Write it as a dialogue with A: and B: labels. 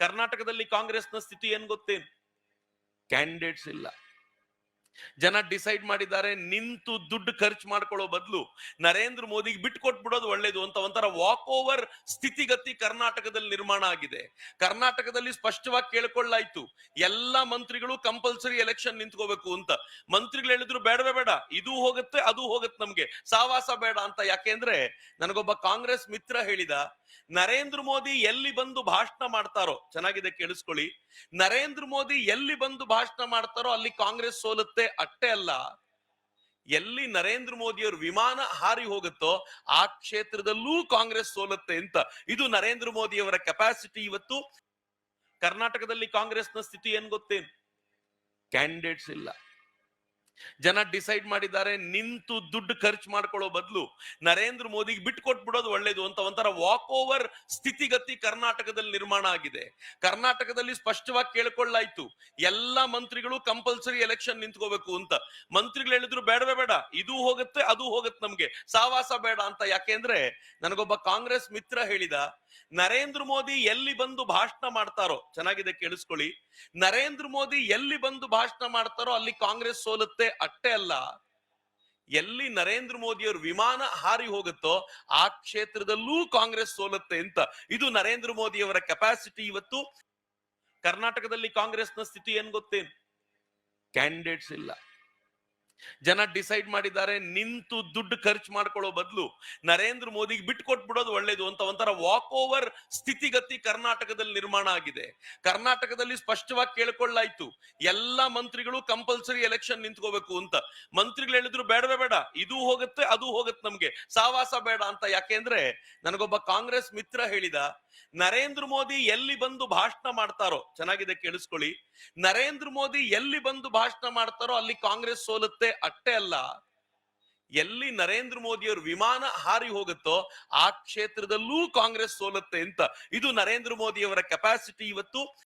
A: ಕರ್ನಾಟಕದಲ್ಲಿ ಕಾಂಗ್ರೆಸ್ನ ಸ್ಥಿತಿ ಏನ್ ಗೊತ್ತೇನು ಕ್ಯಾಂಡಿಡೇಟ್ಸ್ ಇಲ್ಲ. ಜನ ಡಿಸೈಡ್ ಮಾಡಿದ್ದಾರೆ, ನಿಂತು ದುಡ್ಡು ಖರ್ಚು ಮಾಡ್ಕೊಳ್ಳೋ ಬದಲು ನರೇಂದ್ರ ಮೋದಿಗೆ ಬಿಟ್ಟು ಕೊಟ್ಬಿಡೋದು ಒಳ್ಳೇದು ಅಂತ ಒಂಥರ ವಾಕ್ ಓವರ್ ಸ್ಥಿತಿಗತಿ ಕರ್ನಾಟಕದಲ್ಲಿ ನಿರ್ಮಾಣ ಆಗಿದೆ. ಕರ್ನಾಟಕದಲ್ಲಿ ಸ್ಪಷ್ಟವಾಗಿ ಕೇಳ್ಕೊಳ್ಳಾಯ್ತು, ಎಲ್ಲಾ ಮಂತ್ರಿಗಳು ಕಂಪಲ್ಸರಿ ಎಲೆಕ್ಷನ್ ನಿಂತ್ಕೋಬೇಕು ಅಂತ. ಮಂತ್ರಿಗಳು ಹೇಳಿದ್ರು ಬೇಡವೇ ಬೇಡ, ಇದು ಹೋಗುತ್ತೆ, ಅದು ಹೋಗುತ್ತೆ ನಮ್ಗೆ. ಸಾವಾಸ ಬೇಡ ಅಂತ. ಯಾಕೆಂದ್ರೆ, ನನಗೊಬ್ಬ ಕಾಂಗ್ರೆಸ್ ಮಿತ್ರ ಹೇಳಿದ ನರೇಂದ್ರ ಮೋದಿ ಎಲ್ಲಿ ಬಂದು ಭಾಷಣ ಮಾಡ್ತಾರೋ, ಚೆನ್ನಾಗಿದೆ ಕೇಳಿಸ್ಕೊಳ್ಳಿ. ನರೇಂದ್ರ ಮೋದಿ ಎಲ್ಲಿ ಬಂದು ಭಾಷಣ ಮಾಡ್ತಾರೋ ಅಲ್ಲಿ ಕಾಂಗ್ರೆಸ್ ಸೋಲುತ್ತೆ ಅಷ್ಟೇ ಅಲ್ಲ. ಎಲ್ಲಿ ನರೇಂದ್ರ ಮೋದಿಯವ್ರ ವಿಮಾನ ಹಾರಿ ಹೋಗುತ್ತೋ, ಆ ಕ್ಷೇತ್ರದಲ್ಲೂ ಕಾಂಗ್ರೆಸ್ ಸೋಲುತ್ತೆ ಅಂತ. ಇದು ನರೇಂದ್ರ ಮೋದಿಯವರ ಕೆಪಾಸಿಟಿ ಇವತ್ತು. ಕರ್ನಾಟಕದಲ್ಲಿ ಕಾಂಗ್ರೆಸ್ನ ಸ್ಥಿತಿ ಏನ್ ಗೊತ್ತೇನು? ಕ್ಯಾಂಡಿಡೇಟ್ಸ್ ಇಲ್ಲ. ಜನ ಡಿಸೈಡ್ ಮಾಡಿದ್ದಾರೆ, ನಿಂತು ದುಡ್ಡು ಖರ್ಚು ಮಾಡ್ಕೊಳ್ಳೋ ಬದಲು ನರೇಂದ್ರ ಮೋದಿಗೆ ಬಿಟ್ಟು ಕೊಟ್ಬಿಡೋದು ಒಳ್ಳೇದು ಅಂತ ಒಂಥರ ವಾಕ್ ಓವರ್ ಸ್ಥಿತಿಗತಿ ಕರ್ನಾಟಕದಲ್ಲಿ ನಿರ್ಮಾಣ ಆಗಿದೆ. ಕರ್ನಾಟಕದಲ್ಲಿ ಸ್ಪಷ್ಟವಾಗಿ ಕೇಳ್ಕೊಳ್ಳಾಯ್ತು, ಎಲ್ಲಾ ಮಂತ್ರಿಗಳು ಕಂಪಲ್ಸರಿ ಎಲೆಕ್ಷನ್ ನಿಂತ್ಕೋಬೇಕು ಅಂತ. ಮಂತ್ರಿಗಳು ಹೇಳಿದ್ರು ಬೇಡವೇ ಬೇಡ, ಇದು ಹೋಗುತ್ತೆ, ಅದು ಹೋಗುತ್ತೆ ನಮ್ಗೆ, ಸಾವಾಸ ಬೇಡ ಅಂತ. ಯಾಕೆಂದ್ರೆ, ನನಗೊಬ್ಬ ಕಾಂಗ್ರೆಸ್ ಮಿತ್ರ ಹೇಳಿದ ನರೇಂದ್ರ ಮೋದಿ ಎಲ್ಲಿ ಬಂದು ಭಾಷಣ ಮಾಡ್ತಾರೋ, ಚೆನ್ನಾಗಿದೆ ಕೇಳಿಸ್ಕೊಳ್ಳಿ. ನರೇಂದ್ರ ಮೋದಿ ಎಲ್ಲಿ ಬಂದು ಭಾಷಣ ಮಾಡ್ತಾರೋ ಅಲ್ಲಿ ಕಾಂಗ್ರೆಸ್ ಸೋಲುತ್ತೆ ಅಷ್ಟೇ ಅಲ್ಲ. ಎಲ್ಲಿ ನರೇಂದ್ರ ಮೋದಿಯವ್ರ ವಿಮಾನ ಹಾರಿ ಹೋಗುತ್ತೋ, ಆ ಕ್ಷೇತ್ರದಲ್ಲೂ ಕಾಂಗ್ರೆಸ್ ಸೋಲುತ್ತೆ ಅಂತ. ಇದು ನರೇಂದ್ರ ಮೋದಿಯವರ ಕೆಪಾಸಿಟಿ ಇವತ್ತು. ಕರ್ನಾಟಕದಲ್ಲಿ ಕಾಂಗ್ರೆಸ್ನ ಸ್ಥಿತಿ ಏನ್ ಗೊತ್ತೇನು? ಕ್ಯಾಂಡಿಡೇಟ್ಸ್ ಇಲ್ಲ. ಜನ ಡಿಸೈಡ್ ಮಾಡಿದ್ದಾರೆ, ನಿಂತು ದುಡ್ಡು ಖರ್ಚು ಮಾಡ್ಕೊಳ್ಳೋ ಬದಲು ನರೇಂದ್ರ ಮೋದಿಗೆ ಬಿಟ್ಟು ಕೊಟ್ಬಿಡೋದು ಒಳ್ಳೇದು ಅಂತ ಒಂಥರ ವಾಕ್ ಓವರ್ ಸ್ಥಿತಿಗತಿ ಕರ್ನಾಟಕದಲ್ಲಿ ನಿರ್ಮಾಣ ಆಗಿದೆ. ಕರ್ನಾಟಕದಲ್ಲಿ ಸ್ಪಷ್ಟವಾಗಿ ಕೇಳ್ಕೊಳ್ಳಾಯ್ತು, ಎಲ್ಲಾ ಮಂತ್ರಿಗಳು ಕಂಪಲ್ಸರಿ ಎಲೆಕ್ಷನ್ ನಿಂತ್ಕೋಬೇಕು ಅಂತ. ಮಂತ್ರಿಗಳು ಹೇಳಿದ್ರು ಬೇಡವೇ ಬೇಡ, ಇದು ಹೋಗುತ್ತೆ, ಅದು ಹೋಗುತ್ತೆ ನಮ್ಗೆ, ಸಾವಾಸ ಬೇಡ ಅಂತ. ಯಾಕೆಂದ್ರೆ, ನನಗೊಬ್ಬ ಕಾಂಗ್ರೆಸ್ ಮಿತ್ರ ಹೇಳಿದ ನರೇಂದ್ರ ಮೋದಿ ಎಲ್ಲಿ ಬಂದು ಭಾಷಣ ಮಾಡ್ತಾರೋ, ಚೆನ್ನಾಗಿದೆ ಕೇಳಿಸ್ಕೊಳ್ಳಿ. ನರೇಂದ್ರ ಮೋದಿ ಎಲ್ಲಿ ಬಂದು ಭಾಷಣ ಮಾಡ್ತಾರೋ ಅಲ್ಲಿ ಕಾಂಗ್ರೆಸ್ ಸೋಲುತ್ತೆ ಅಷ್ಟೇ ಅಲ್ಲ. ಎಲ್ಲಿ ನರೇಂದ್ರ ಮೋದಿಯವ್ರ ವಿಮಾನ ಹಾರಿ ಹೋಗುತ್ತೋ, ಆ ಕ್ಷೇತ್ರದಲ್ಲೂ ಕಾಂಗ್ರೆಸ್ ಸೋಲುತ್ತೆ ಅಂತ. ಇದು ನರೇಂದ್ರ ಮೋದಿಯವರ ಕೆಪಾಸಿಟಿ ಇವತ್ತು.